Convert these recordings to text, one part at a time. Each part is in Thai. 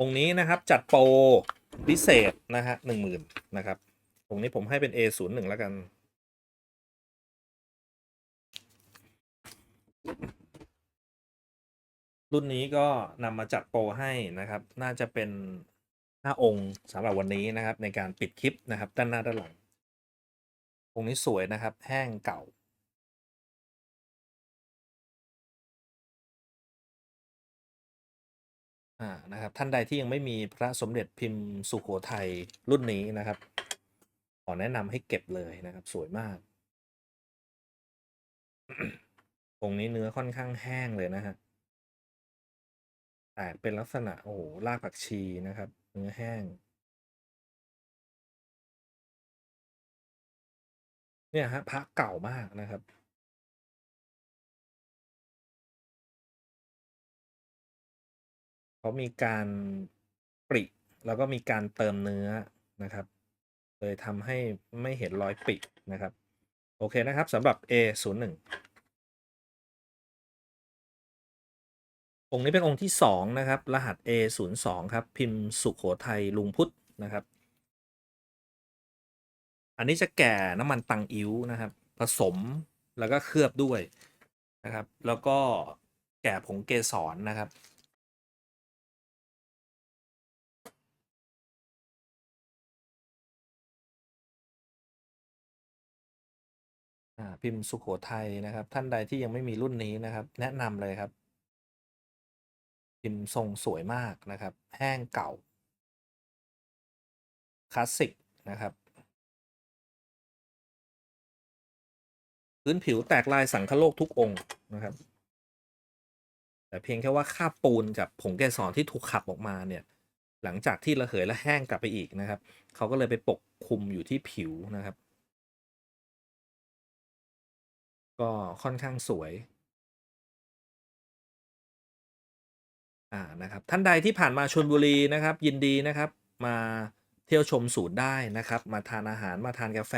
องค์นี้นะครับจัดโปรพิเศษนะฮะหนึ่งหมื่นนะครับองค์นี้ผมให้เป็น A ศูนย์หนึ่งแล้วกัน รุ่นนี้ก็นำมาจัดโปรให้นะครับ น่าจะเป็น 5 องค์สำหรับวันนี้นะครับ ในการปิดคลิปนะครับ ด้านหน้าด้านหลังองค์นี้สวยนะครับ แห้งเก่า อ่านะครับท่านใดที่ยังไม่มีพระสมเด็จพิมพ์สุโขทัยรุ่นนี้นะครับ ขอแนะนำให้เก็บเลยนะครับ สวยมากองค์นี้เนื้อค่อนข้างแห้งเลยนะฮะแตกเป็นลักษณะโอ้โหรากผักชีนะครับ เนื้อแห้ง เนี่ยฮะพระเก่ามากนะครับ เขามีการปริแล้วก็มีการเติมเนื้อนะครับ เลยทำให้ไม่เห็นรอยปรินะครับ โอเคนะครับสำหรับ A 0 1องค์นี้เป็นองค์ที่ 2 นะครับ รหัส A 0 2ครับ พิมพ์สุขโขทัยลุงพุทธนะครับ อันนี้จะแก่น้ำมันตังอิ้วนะครับ ผสมแล้วก็เคลือบด้วยนะครับ แล้วก็แก่ผงเกสรนะครับ พิมพ์สุโขทัยนะครับ ท่านใดที่ยังไม่มีรุ่นนี้นะครับ แนะนำเลยครับ พิมพ์ทรงสวยมากนะครับ แห้งเก่าคลาสสิกนะครับ พื้นผิวแตกลายสังคโลกทุกองค์นะครับ แต่เพียงแค่ว่าคราบปูนกับผงเกสรที่ถูกขับออกมาเนี่ย หลังจากที่ระเหยและแห้งกลับไปอีกนะครับ เขาก็เลยไปปกคลุมอยู่ที่ผิวนะครับ ก็ค่อนข้างสวย อ่านะครับ ท่านใดที่ผ่านมาชลบุรีนะครับ ยินดีนะครับมาเที่ยวชมศูนย์ได้นะครับ มาทานอาหารมาทานกาแฟ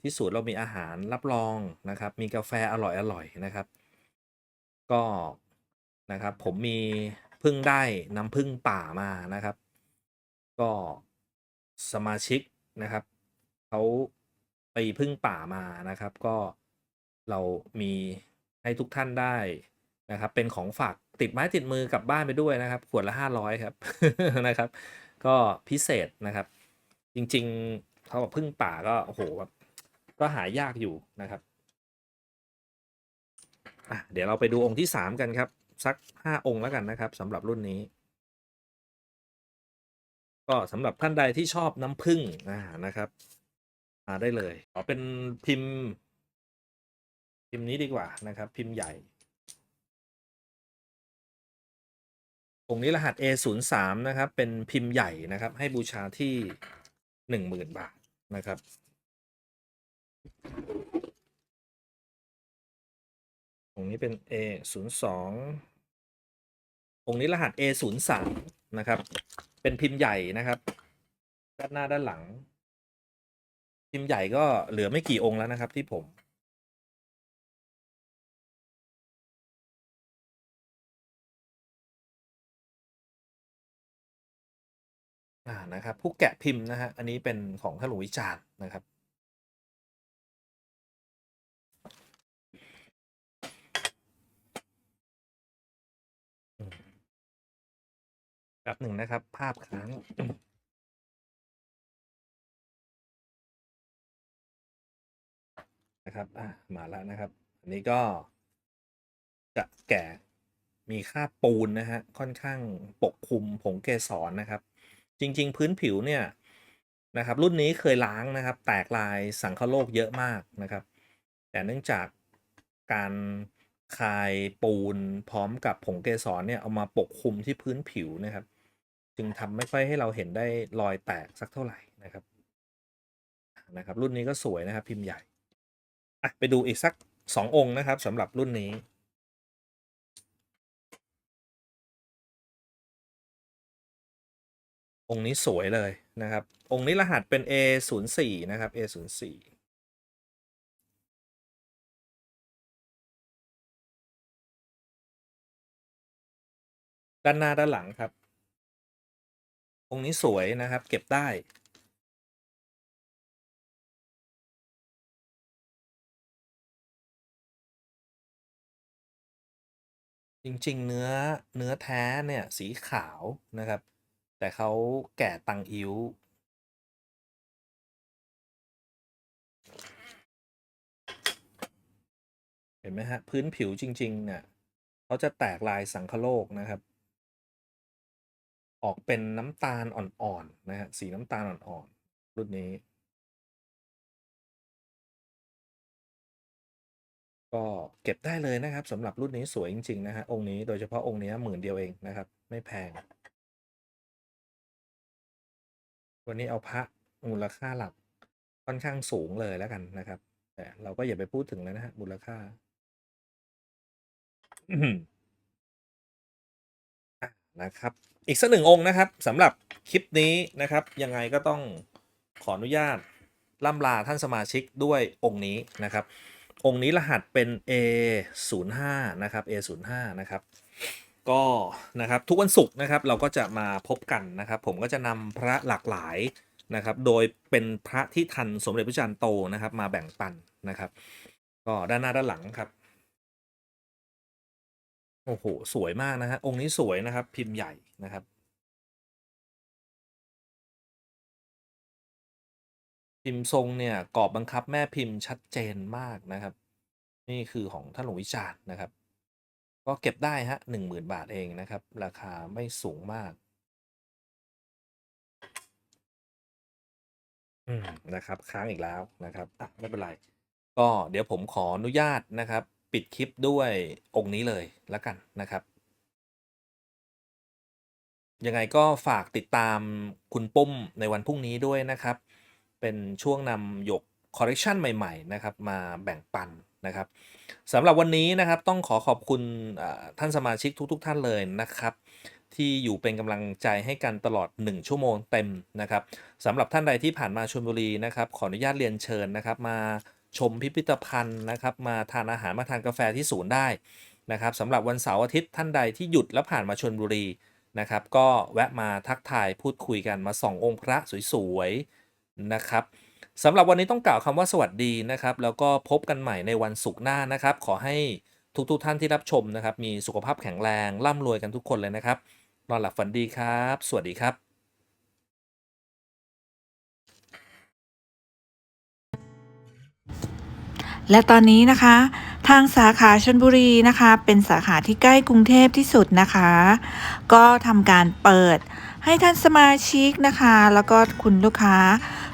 ที่ศูนย์เรามีอาหารรับรองนะครับ มีกาแฟอร่อยๆนะครับ ก็นะครับผมมีพึ่งได้น้ำพึ่งป่ามานะครับ ก็สมาชิกนะครับเขาไปพึ่งป่ามานะครับ ก็ เรามีให้ทุกท่านได้นะครับ เป็นของฝากติดไม้ติดมือกลับบ้านไปด้วยนะครับ ขวดละห้าร้อยครับนะครับ ก็พิเศษนะครับ จริงๆเขาบอกพึ่งป่าก็โอ้โหแบบก็หายากอยู่นะครับอะเดี๋ยวเราไปดูองค์ที่สามกันครับ สักห้าองค์แล้วกันนะครับสำหรับรุ่นนี้ ก็สำหรับท่านใดที่ชอบน้ำผึ้งอ่านะครับมาได้เลยขอเป็นพิมพ์ พิมพ์นี้ดีกว่านะครับ พิมพ์ใหญ่องนี้รหัส A 0 3 นะครับ เป็นพิมพ์ใหญ่นะครับ ให้บูชาที่หนึ่งหมื่นบาทนะครับ องนี้เป็น A 0 2 องนี้รหัส A 0 3 นะครับ เป็นพิมพ์ใหญ่นะครับ ด้านหน้าด้านหลัง พิมพ์ใหญ่ก็เหลือไม่กี่องค์แล้วนะครับที่ผม อ่านะครับผู้แกะพิมพ์นะฮะอันนี้เป็นของท่านหลวงวิจารณ์นะครับอืมแป๊บหนึ่งนะครับ ภาพค้างนะครับอะมาแล้วนะครับ อันนี้ก็จะแก่มีคราปูนนะฮะค่อนข้างปกคลุมผงเกสรนะครับ จริง ๆ พื้นผิวเนี่ยนะครับ รุ่นนี้เคยล้างนะครับ แตกลายสังคโลกเยอะมากนะครับ แต่เนื่องจากการคายปูนพร้อมกับผงเกสรเนี่ยเอามาปกคลุมที่พื้นผิวนะครับ จึงทำไม่ค่อยให้เราเห็นได้รอยแตกสักเท่าไหร่นะครับนะครับ รุ่นนี้ก็สวยนะครับ พิมพ์ใหญ่อะไปดูอีกสักสององค์นะครับสำหรับรุ่นนี้ องค์นี้สวยเลยนะครับ องค์นี้รหัสเป็น A 0 4 นะครับ A 0 4 ด้านหน้าด้านหลังครับ องค์นี้สวยนะครับ เก็บได้จริง ๆ เนื้อเนื้อแท้เนี่ยสีขาวนะครับ แต่เขาแกะตังอิ้วเห็นไหมครับพื้นผิวจริง ๆ เนี่ยเขาจะแตกลายสังคโลกนะครับ ออกเป็นน้ำตาลอ่อนๆนะครับสีน้ำตาลอ่อนๆรุ่นนี้ ก็เก็บได้เลยนะครับสำหรับรุ่นนี้สวยจริง ๆ นะครับองค์นี้โดยเฉพาะองค์นี้ย10,000เดียวเองนะครับ ไม่แพง วันนี้เอาพระมูลค่าหลักค่อนข้างสูงเลยแล้วกันนะครับ แต่เราก็อย่าไปพูดถึงเลยนะครับมูลค่านะครับ อีกสัก1องค์นะครับสำหรับคลิปนี้นะครับ ยังไงก็ต้องขออนุญาตร่ำลาท่านสมาชิกด้วยองค์นี้นะครับ องค์นี้รหัสเป็น A05 นะครับ A05 นะครับ ก็นะครับทุกวันศุกร์นะครับเราก็จะมาพบกันนะครับ ผมก็จะนำพระหลากหลายนะครับ โดยเป็นพระที่ทันสมเด็จพระจารย์โตนะครับ มาแบ่งปันนะครับ ก็ด้านหน้าด้านหลังครับโอ้โฮสวยมากนะครับองค์นี้สวยนะครับ พิมพ์ใหญ่นะครับ พิมพ์ทรงเนี่ยกรอบบังคับแม่พิมพ์ชัดเจนมากนะครับ นี่คือของท่านหลวงวิจารณ์นะครับ ก็เก็บได้ครับ10,000บาทเองนะครับ ราคาไม่สูงมากอืมนะครับ ค้างอีกแล้วนะครับอะไม่เป็นไร ก็เดี๋ยวผมขออนุญาตนะครับ ปิดคลิปด้วยองค์นี้เลยแล้วกันนะครับ ยังไงก็ฝากติดตามคุณปุ้มในวันพรุ่งนี้ด้วยนะครับ เป็นช่วงนำหยกคอลเลกชันใหม่ ๆ นะครับ มาแบ่งปัน นะครับสำหรับวันนี้นะครับต้องขอขอบคุณท่านสมาชิกทุกๆท่านเลยนะครับ ที่อยู่เป็นกำลังใจให้กันตลอด 1 ชั่วโมงเต็มนะครับสำหรับท่านใดที่ผ่านมาชลบุรีนะครับขออนุญาตเรียนเชิญนะครับ มาชมพิพิธภัณฑ์นะครับ มาทานอาหารมาทานกาแฟที่ศูนย์ได้นะครับสำหรับวันเสาร์อาทิตย์ท่านใดที่หยุดแล้วผ่านมาชลบุรีนะครับ ก็แวะมาทักทายพูดคุยกันมาส่ององค์พระสวยๆนะครับ สำหรับวันนี้ต้องกล่าวคำว่าสวัสดีนะครับ แล้วก็พบกันใหม่ในวันศุกร์หน้านะครับ ขอให้ทุกๆท่านที่รับชมนะครับ มีสุขภาพแข็งแรงร่ำรวยกันทุกคนเลยนะครับนอนหลับฝันดีครับ สวัสดีครับและตอนนี้นะคะ ทางสาขาชลบุรีนะคะ เป็นสาขาที่ใกล้กรุงเทพที่สุดนะคะ ก็ทำการเปิดให้ท่านสมาชิกนะคะ แล้วก็คุณลูกค้า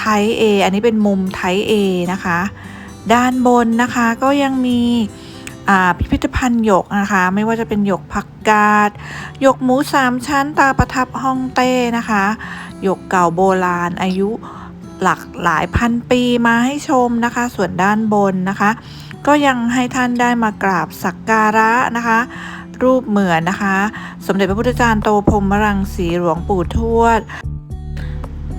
ไทย A อันนี้เป็นมุมไทย A นะคะ ด้านบนนะคะก็ยังมีพิพิธภัณฑ์หยกนะคะ ไม่ว่าจะเป็นหยกผักกาดหยกหมูสามชั้นตาประทับฮ่องเต้นะคะหยกเก่าโบราณอายุหลักหลายพันปีมาให้ชมนะคะ ส่วนด้านบนนะคะ ก็ยังให้ท่านได้มากราบสักการะนะคะ รูปเหมือนนะคะ สมเด็จพระพุทธจารย์โตพรมรังสีหลวงปู่ทวด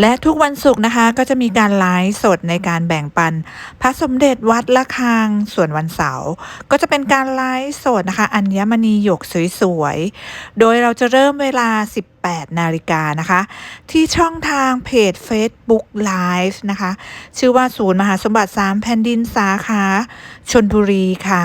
และทุกวันศุกร์นะคะก็จะมีการไลฟ์สดในการแบ่งปัน พระสมเด็จวัดละคังส่วนวันเสาร์ก็จะเป็นการไลฟ์สดนะคะอัญมณีหยกสวยๆ โดยเราจะเริ่มเวลา 18 นาฬิกานะคะ ที่ช่องทางเพจ Facebook Live นะคะ ชื่อว่าศูนย์มหาสมบัติ 3 แผ่นดินสาขาชนบุรีค่ะ